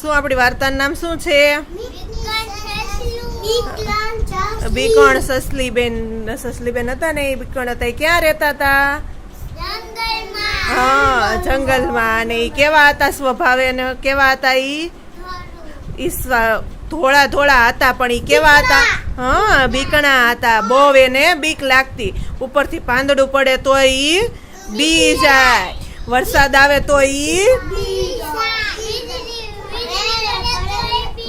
શું આપણી વાર્તાનું નામ શું છે? બીકોણ સસલીબેન સસલીબેન હતા ને, એ બીકોણ હતા, એ ક્યાં રહેતા હતા? હા, જંગલમાં. અને એ કેવા હતા સ્વભાવે અને કેવા હતા એ ધોળા ધોળા હતા, પણ ઈ કેવા હતા? હા, બીકણા હતા. બહુ એને બીક લાગતી. ઉપરથી પાંદડું પડે તો ઈ બી જાય. વરસાદ આવે તો ઈ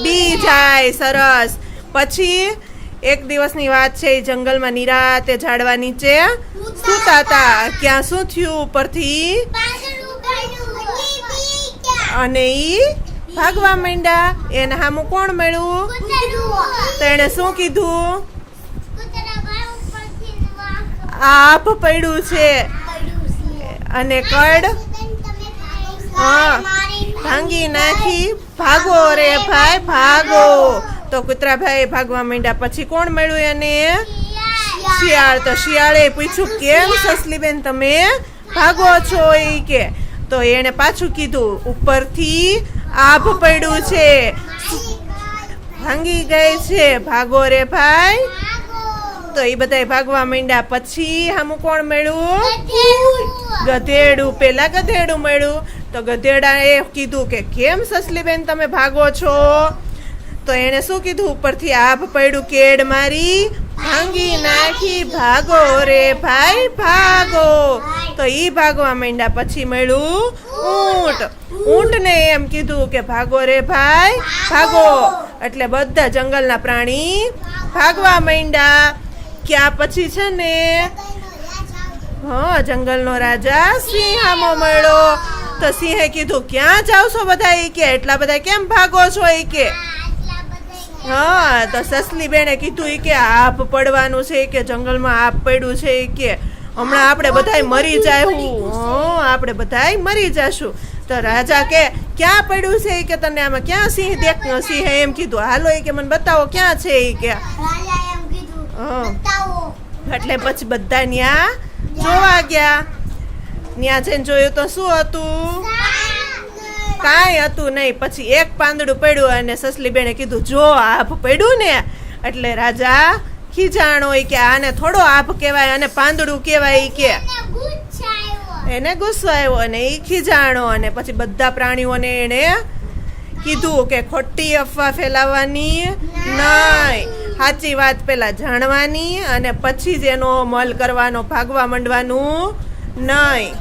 બી જાય, સરસ. પછી એક દિવસની વાત છે એ જંગલમાં નિરાતે ઝાડવા નીચે સૂતા હતા ક્યાં શું થયું ઉપરથી? અને ઈ ભાગવા માંડ્યા. એને હામું કોણ મળ્યું? તેણે શું કીધું? આપ પડ્યું છે. અને કડ ભાંગી નાખી. ભાગો રે ભાઈ ભાગો. તો કૂતરાભાઈ ભાગવા માંડ્યા. પછી કોણ મળ્યું એને? શિયાળ. તો શિયાળે પૂછ્યું કેમ સસલીબેન તમે ભાગો છો એ કે? તો એણે પાછું કીધું ઉપરથી આભ પડ્યું છે. ભાંગી ગઈ છે. ભાગો રે ભાઈ. તો એ બધાય ભાગવા માંડ્યા. પછી હામું કોણ મળ્યું? ગધેડું. પેલા ગધેડું મળ્યું. તો ગધેડાએ કીધું કે, કેમ સસલીબેન તમે ભાગો છો? તો એણે શું કીધું? ઉપરથી આભ પડ્યું, કેડ મારી, ભાંગી નાખી, ભાગો રે ભાઈ, ભાગો. તો ઈ ભાગવા માંડ્યા. પછી મળ્યું ઊંટ. ઊંટને એમ કીધું કે, ભાગો રે ભાઈ, ભાગો. એટલે બધા જંગલના પ્રાણી ભાગવા માંડ્યા. ક્યાં પછી છે ને, હા, જંગલનો રાજા સિંહામો મળ્યો. તો સિંહે કીધું ક્યાં જાવ છો બધા એ કે એટલા બધા કેમ ભાગો છો એ કે હા તો સસલી બેને કીધું એ કે આપ પડવાનું છે કે જંગલમાં આપ પડ્યું છે એ કે હમણાં આપણે બધાય મરી જાયું હં આપણે બધાય મરી જશું. તો રાજા કે ક્યાં પડ્યું છે કે તને આમાં? ક્યાં સિંહ દેખ સિંહે એમ કીધું હાલો એ કે મને બતાવો ક્યાં છે એ કે એટલે પછી બધા ન્યા જોવા ગયા. ન્યા જઈને જોયું તો શું હતું કાંઈ હતું નહીં, પછી એક પાંદડું પડ્યું અને સસલી બેને કીધું, જો આભ પડ્યું ને એટલે રાજા ખીજાણો કે આને થોડો આભ કહેવાય અને પાંદડું કહેવાય કે એને. ગુસ્સો આવ્યો અને એ ખીજાણો અને પછી બધા પ્રાણીઓને એને કીધું કે, ખોટી અફવા ફેલાવવાની નહીં સાચી વાત પહેલાં જાણવાની અને પછી જ એનો અમલ કરવાનો ભાગવા માંડવાનું નહીં